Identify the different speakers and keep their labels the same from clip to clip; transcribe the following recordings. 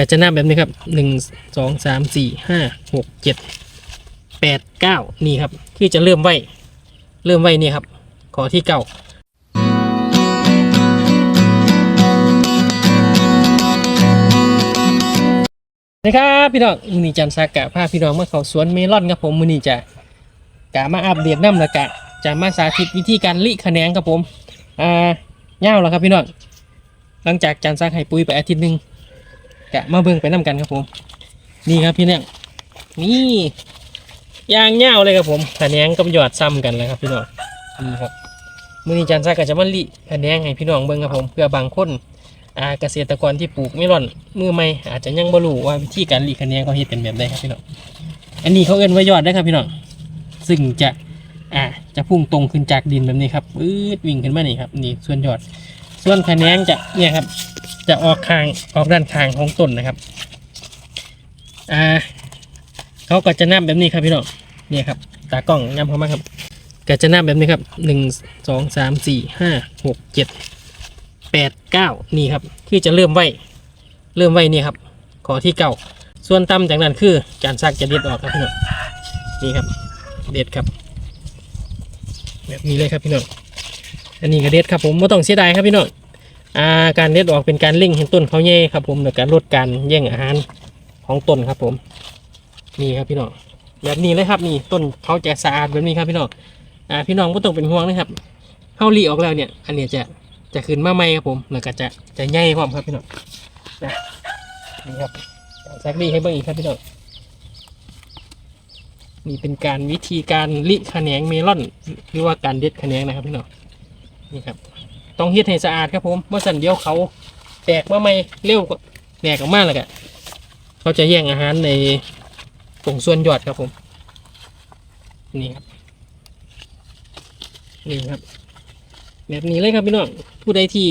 Speaker 1: ก็จะนับแบบนี้ครับหนึ่งสองสามสี่ห้าหกเจ็ดแปดเก้านี่ครับ คือจะเริ่มไว้ เริ่มไว้นี่ครับ ขอที่เก้าสวัสดีครับพี่น้องมือนี้จันทร์สากะพาพี่น้องมาเขาสวนเมลอนครับผมมือนี้จะกะมาอัปเดตน้ำละกะจะมาสาธิตวิธีการลิคะแนนครับผมอ่าเง่าแล้วครับพี่น้องหลังจากจันทร์สากให้ปุ๋ยไปอาทิตย์หนึ่ง กะมาเบิ่งไปน้ำกันครับผม นี่ครับพี่น้องนี่ยางเง่าวเลยครับผมคะแนนกับหยอดซ้ำกันเลยครับพี่น้องนี่ครับมือนี้จันทร์สากะจะมาลิคะแนนให้พี่น้องเบิ่งครับผมเพื่อบางคนอาเกษตรกรที่ปลูกเมลอนมือใหม่อาจจะยังบ่รู้ว่าวิธีการลิคะแนนเขาเฮ็ดกันแบบใดครับพี่น้องอันนี้เขาเอิ้นว่ายอดได้ครับพี่น้องซึ่งจะอ่าจะพุ่งตรงขึ้นจากดินแบบนี้ครับปื๊ดวิ่งขึ้นมานี่ครับนี่ส่วนยอด ส่วนคะแนนจะเนี่ยครับ จะออกคางออกด้านคางของต้นนะครับอ่าเขาก็จะนับแบบนี้ครับพี่น้องเนี่ยครับตากล้องนำเขามาครับก็จะนับแบบนี้ครับหนึ่งสองสามสี่ห้าหกเจ็ดแปดเก้านี่ครับคือจะเริ่มไว้เริ่มไว้นี่ครับ ขอที่เก้าส่วนต่ำจากนั้นคือการซักจะเด็ดออกครับพี่น้องนี่ครับ เด็ดครับ แบบนี้เลยครับพี่น้องอันนี้ก็เด็ดครับผมไม่ต้องเสียดายครับพี่น้อง อ่าการเด็ดออกเป็นการเล่งเห็นต้นเขาแย่ครับผมในการลดการแย่งอาหารของต้นครับผม นี่ครับพี่น้องแบบนี้เลยครับนี่ต้นเขาจะสะอาดแบบนี้ครับพี่น้องอ่าพี่น้องไม่ต้องเป็นห่วงนะครับเข้ารีออกแล้วเนี่ย อันนี้จะจะขึ้นมาใหม่ครับผมแล้วก็จะจะใหญ่ความครับพี่น้องนะนี่ครับซักรีให้เบิ่งอีกครับพี่น้องนี่เป็นการวิธีการลิแขนงเมลอนหรือว่าการเด็ดแขนงนะครับพี่น้องนี่ครับ ต้องเฮ็ดให้สะอาดครับผมเมื่อสันเดียวเขาแตกมาไม่เร็วกว่าแตกออกมาแล้วก็เขาจะแย่งอาหารในตรงส่วนยอดครับผมนี่ครับนี่ครับ แบบนี้เลยครับพี่น้องผู้ใดที่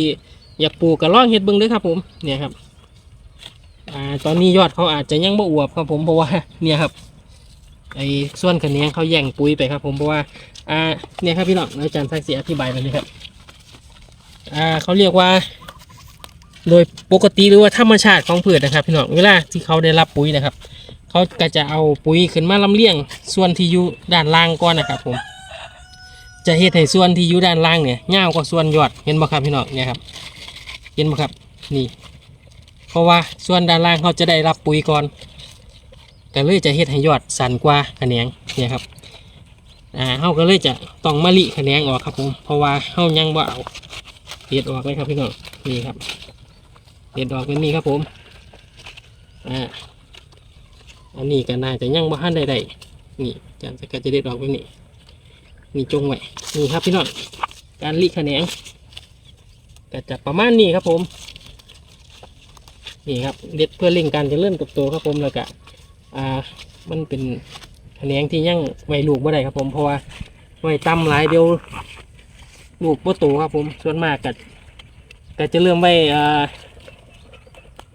Speaker 1: อยากปลูกก็ลองเฮ็ดเบิ่งเด้วยครับ ผมเนี่ยครับอ่าตอนนี้ยอดเขาอาจจะยังบ่อวบครับผมเพราะว่าเนี่ยครับไอ้ส่วนคะแนนเขาแย่งปุ๋ยไปครับ ผมเพราะว่าอ่าเนี่ยครับพี่น้องอาจารย์สักดิ์ศรีอธิบายแบบนี้ครับ อ่าเขาเรียกว่า โดยปกติหรือว่าธรรมชาติของพืชนะครับพี่น้องเวลาที่เขาได้รับปุ๋ยนะครับ เขาก็จะเอาปุ๋ยขึ้นมาลำเลียง ส่วนที่อยู่ด้านล่างก่อนนะครับผมจะเฮ็ดให้ส่วนที่อยู่ด้านล่างเนี่ยยาวกว่าส่วนยอดเห็นบ่ครับพี่น้องเนี่ยครับเห็นบ่ครับนี่ เพราะว่าส่วนด้านล่างเขาจะได้รับปุ๋ยก่อนก็เลยจะเฮ็ดให้ยอดสั้นกว่าแขนงเนี่ยครับอ่าเขาก็เลยจะต้องมาลิแขนงออกครับผมเพราะว่าเขายังบ่เอา เด็ดออกเลยครับพี่น้องนี่ครับเด็ดออกเป็นนี่ครับผมอ่าอันนี้ก็น่าจะยังบ่ทันใดๆนี่จานสกัดจะเด็ดออกแบบนี้นี่จงไว้นี่ครับพี่น้องการลีแขนงก็จะประมาณนี้ครับผมนี่ครับเด็ดเพื่อเร่งการเริญเติบโตครับผมแล้วก็อ่ามันเป็นแขนงที่ยังไว้ลูกบ่ได้ครับผมเพราะว่าไว้ต่ำหลายเดียว ลูกโปโตครับผมส่วนมากก็ก็จะเริ่มไว้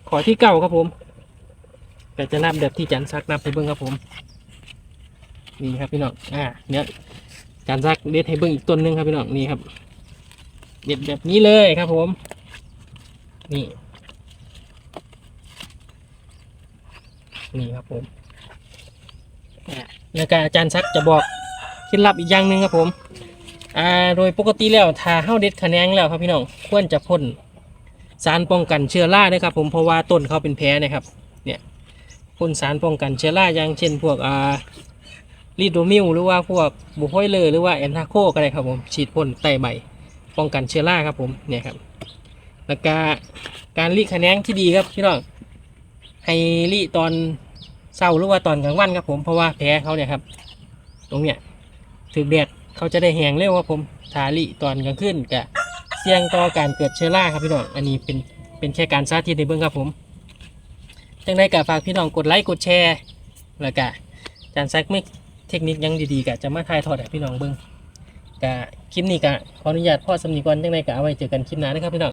Speaker 1: ขอที่เก้าครับผมก็จะนับแบบที่จันซักนับให้เบิ้งครับผมนี่ครับพี่น้องอ่าเนี่ยจันซักเด็ดให้เบิ้งอีกต้นหนึงครับพี่น้องนี่ครับเด็ดแบบนี้เลยครับผม นี่ นี่ครับผมอ่าแล้วก็อาจารย์ซักจะบอกเคล็ดลับอีกอย่างหนึ่งครับผม อ่าโดยปกติแล้วถ้าเฮาเด็ดคะแนนแล้วครับพี่น้องควรจะพ่นสารป้องกันเชื้อราด้วยครับ ผมเพราะว่าต้นเขาเป็นแผลนะครับเนี่ยพ่นสารป้องกันเชื้อราอย่างเช่น พวกอ่าลีโดมิลหรือว่าพวกบุโพยเลอร์หรือว่าแอนทาโคก็ได้ครับผมฉีดพ่นใต้ใบป้องกันเชื้อราครับผมเนี่ยครับแล้วก็การรีดคะแนนที่ดีครับพี่น้องให้รีตอนเช้าหรือว่าตอนกลางวันครับผมเพราะว่าแผลเขาเนี่ยครับ ตรงเนี้ยถึกแดด เขาจะได้แหงเร็วครับผมทาลิตอนกลางคืนกะเสี่ยงต่อการเกิดเชื้อราครับพี่น้องอันนี้เป็นเป็นแค่การสาธิตในเบื้องครับผมจังได้กะฝากพี่น้องกดไลค์กดแชร์แล้วกะจานซักไม่เทคนิคยังดีๆกะจะมาถ่ายทอดให้พี่น้องเบื้องกะคลิปนี้กะขออนุญาตพ่อสำนีก่อนจังได้กะเอาไว้เจอกันคลิปหน้านะครับพี่น้อง